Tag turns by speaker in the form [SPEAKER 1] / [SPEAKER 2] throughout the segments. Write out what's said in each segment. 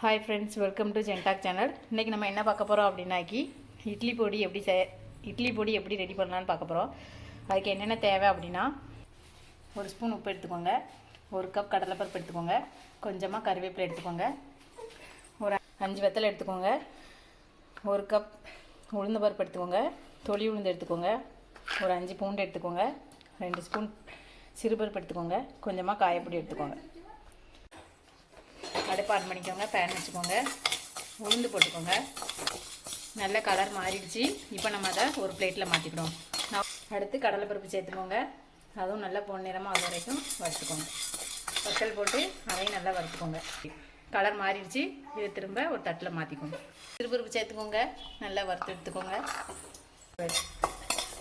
[SPEAKER 1] Hi friends welcome to ஜென்டாக் channel இன்றைக்கி நம்ம என்ன பார்க்க போகிறோம் அப்படின்னாக்கி இட்லி பொடி எப்படி செ இட்லி பொடி எப்படி ரெடி பண்ணலான்னு பார்க்க போகிறோம் அதுக்கு என்னென்ன தேவை அப்படின்னா ஒரு ஸ்பூன் உப்பு எடுத்துக்கோங்க. ஒரு கப் கடலைப்பருப்பு எடுத்துக்கோங்க. கொஞ்சமாக கறிவேப்பிலை எடுத்துக்கோங்க. ஒரு அஞ்சு வெத்தலை எடுத்துக்கோங்க. ஒரு கப் உளுந்து பருப்பு எடுத்துக்கோங்க. தொளி உளுந்து எடுத்துக்கோங்க. ஒரு அஞ்சு பூண்டு எடுத்துக்கோங்க. ரெண்டு ஸ்பூன் சிறுபருப்பு எடுத்துக்கோங்க. கொஞ்சமாக காயப்பொடி எடுத்துக்கோங்க. அடுப்பு ஆன் பண்ணிக்கோங்க பேன் வச்சுக்கோங்க. உளுந்து போட்டுக்கோங்க. நல்ல கலர் மாறிடுச்சு. இப்போ நம்ம அதை ஒரு பிளேட்டில் மாற்றிக்கிறோம் அடுத்து கடலைப்பருப்பு சேர்த்துக்கோங்க. அதுவும் நல்லா பொன்னிறமாக அது வரைக்கும் வறுத்துக்கோங்க. வத்தல் போட்டு அதையும் நல்லா வறுத்துக்கோங்க. கலர் மாறிடுச்சு. இதை திரும்ப ஒரு தட்டில் மாற்றிக்கோங்க திருப்பருப்பு சேர்த்துக்கோங்க. நல்லா வறுத்து எடுத்துக்கோங்க.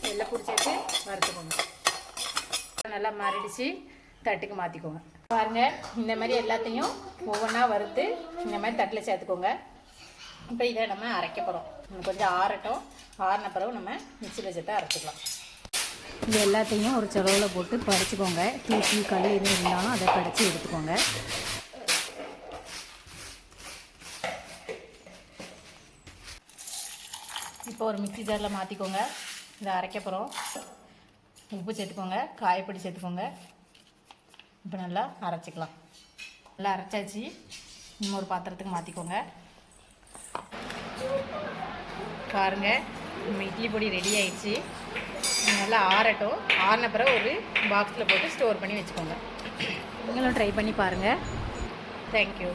[SPEAKER 1] வெள்ளைப்பூடி சேர்த்து வறுத்துக்கோங்க. நல்லா மாறிடுச்சு. தட்டுக்கு மாற்றிக்கோங்க பாருங்க இந்த மாதிரி எல்லாத்தையும் ஒவ்வொன்றா வறுத்து இந்த மாதிரி தட்டில் சேர்த்துக்கோங்க. இப்போ இதை நம்ம அரைக்க போகிறோம் கொஞ்சம் ஆறட்டும். ஆறின பிறகு நம்ம மிக்சியில் சேர்த்து அரைச்சிக்கலாம். இது எல்லாத்தையும் ஒரு செலவில் போட்டு பறிச்சுக்கோங்க. தூக்கி களி எதுவும் இருந்தாலும் அதை பறித்து எடுத்துக்கோங்க. இப்போ ஒரு மிக்ஸி ஜாரில் மாற்றிக்கோங்க இதை அரைக்க போகிறோம் உப்பு சேர்த்துக்கோங்க. காயப்பொடி சேர்த்துக்கோங்க. இப்போ நல்லா அரைச்சிக்கலாம். நல்லா அரைச்சாச்சு. இன்னொரு பாத்திரத்துக்கு மாற்றிக்கோங்க பாருங்க நம்ம இட்லி பொடி ரெடி ஆயிடுச்சு. நல்லா ஆறட்டும். ஆறின பிறகு ஒரு பாக்ஸில் போட்டு ஸ்டோர் பண்ணி வச்சுக்கோங்க. நீங்களும் ட்ரை பண்ணி பாருங்கள் தேங்க்யூ